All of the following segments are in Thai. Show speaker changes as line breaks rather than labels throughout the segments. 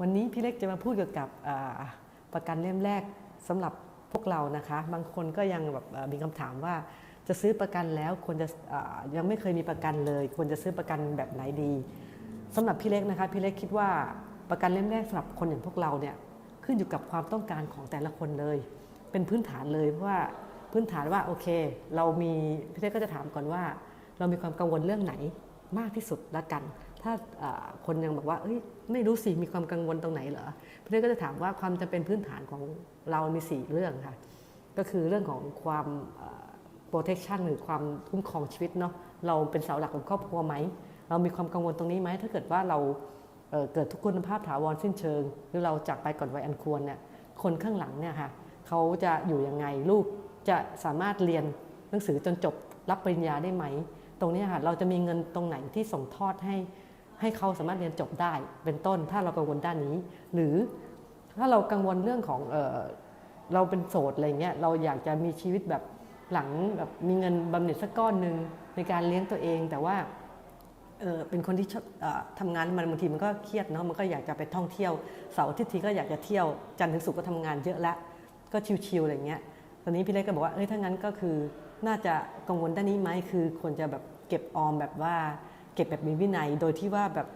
วันนี้พี่เล็กจะมาพูดเกี่ยวกับประกันเล่มแรกสำหรับพวกเรานะคะ บางคนก็ยังแบบมีคำถามว่าจะซื้อประกันแล้วควรจะยังไม่เคยมีประกันเลย ควรจะซื้อประกันแบบไหนดีสำหรับพี่เล็กนะคะพี่เล็กคิดว่าประกันเล่มแรกสำหรับคนอย่างพวกเราเนี่ยขึ้นอยู่กับความต้องการของแต่ละคนเลย เป็นพื้นฐานเลยเพราะว่าพื้นฐานว่าโอเค เรามีพี่เล็กก็จะถามก่อนว่า เรามีความกังวลเรื่องไหนมากที่สุดละกัน ถ้าคนยังบอกว่าไม่รู้สิมีความกังวลตรงไหนเหรอพี่เล็กก็จะถามว่าความจำเป็นพื้นฐานของเรามีสี่เรื่องค่ะก็คือเรื่องของความ protection หรือความคุ้มครองชีวิตเนาะเราเป็นเสาหลักของครอบครัวไหม เรามีความกังวลตรงนี้ไหม ถ้าเกิดว่าเราเเกิดทุกคุณภาพถาวรสิ้นเชิง หรือเราจากไปก่อนวัยอันควรเนี่ยคนข้างหลังเนี่ยค่ะเขาจะอยู่ยังไงลูกจะสามารถเรียนหนังสือจนจบรับปริญญาได้ไหม ตรงนี้ค่ะเราจะมีเงินตรงไหนที่ส่งทอดให้ ให้เขาสามารถเรียนจบได้เป็นต้น ถ้าเรากังวลด้านนี้ หรือถ้าเรากังวลเรื่องของเออเราเป็นโสดอะไรเงี้ยเราอยากจะมีชีวิตแบบหลังแบบมีเงินบำเหน็จสักก้อนหนึ่งในการเลี้ยงตัวเอง แต่ว่าเออเป็นคนที่ชอบออทำงานมันบางทีมันก็เครียดเนาะมันก็อยากจะไปท่องเที่ยวเสาร์อาทิตย์ทีก็อยากจะเที่ยวจันทร์ถึงศุกร์ก็ทำงานเยอะล้วก็ชิวๆอะไรเงี้ยตอนนี้พี่เล็กก็บอกว่าเอ้ยถ้างั้นก็คือน่าจะกังวลด้านนี้ไหมคือควรจะแบบเก็บออมแบบว่า เก็บแบบมีวินัย โดยที่ว่าแบบ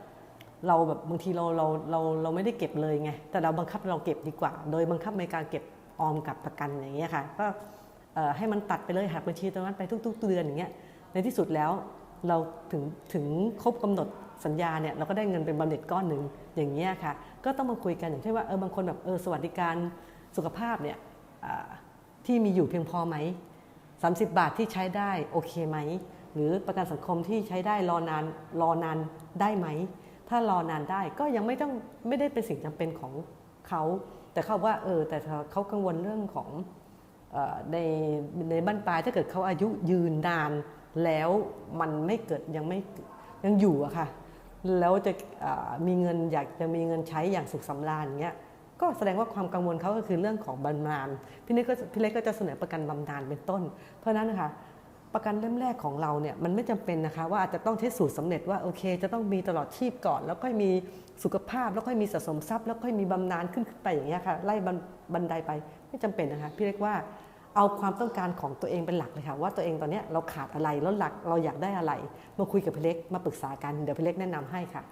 เราแบบบางทีเราเราเราเราไม่ได้เก็บเลยไง แต่เราบังคับเราเก็บดีกว่า โดยบังคับในการเก็บออมกับประกันอย่างเงี้ยค่ะ ก็ให้มันตัดไปเลยหักบัญชีตรงนั้นไปทุกๆเดือนอย่างเงี้ย ในที่สุดแล้วเราถึงถึงครบกำหนดสัญญาเนี่ยเราก็ได้เงินเป็นบำเหน็จก้อนหนึ่งอย่างเงี้ยค่ะ ก็ต้องมาคุยกันอย่างเช่นว่าเออบางคนแบบเออสวัสดิการสุขภาพเนี่ยที่มีอยู่เพียงพอไหม30 บาทที่ใช้ได้โอเคไหม หรือประกันสังคมที่ใช้ได้รอนานรอนานได้ไหม ถ้ารอนานได้ก็ยังไม่ต้องไม่ได้เป็นสิ่งจำเป็นของเขาแต่เขาว่าเออแต่เขากังวลเรื่องของออในในบ้านปลายถ้าเกิดเขาอายุยืนนานแล้วมันไม่เกิดยังไม่ยังอยู่อะค่ะแล้วจะมีเงินอยากจะมีเงินใช้อย่างสุขสำราญเงี้ยก็แสดงว่าความกังวลเขาก็คือเรื่องของบำนาญพี่เล็กก็พี่เล็กก็จะเสนอประกันบำนาญเป็นต้น เพราะนั้นนะคะ ประกันเล่มแรกของเราเนี่ยมันไม่จำเป็นนะคะว่าอาจจะต้องใช้สูตรสำเร็จว่าโอเค จะต้องมีตลอดชีพก่อน แล้วค่อยมีสุขภาพแล้วค่อยมีสะสมทรัพย์ แล้วค่อยมีบำนาญขึ้นขึ้นไปอย่างเงี้ยค่ะไล่บันบันไดไปไม่จำเป็นนะคะพี่เล็กว่าเอาความต้องการของตัวเองเป็นหลักเลยค่ะว่าตัวเองตอนนี้เราขาดอะไรแล้วหลักเราอยากได้อะไร มาคุยกับพี่เล็กมาปรึกษากันเดี๋ยวพี่เล็กแนะนำให้ค่ะ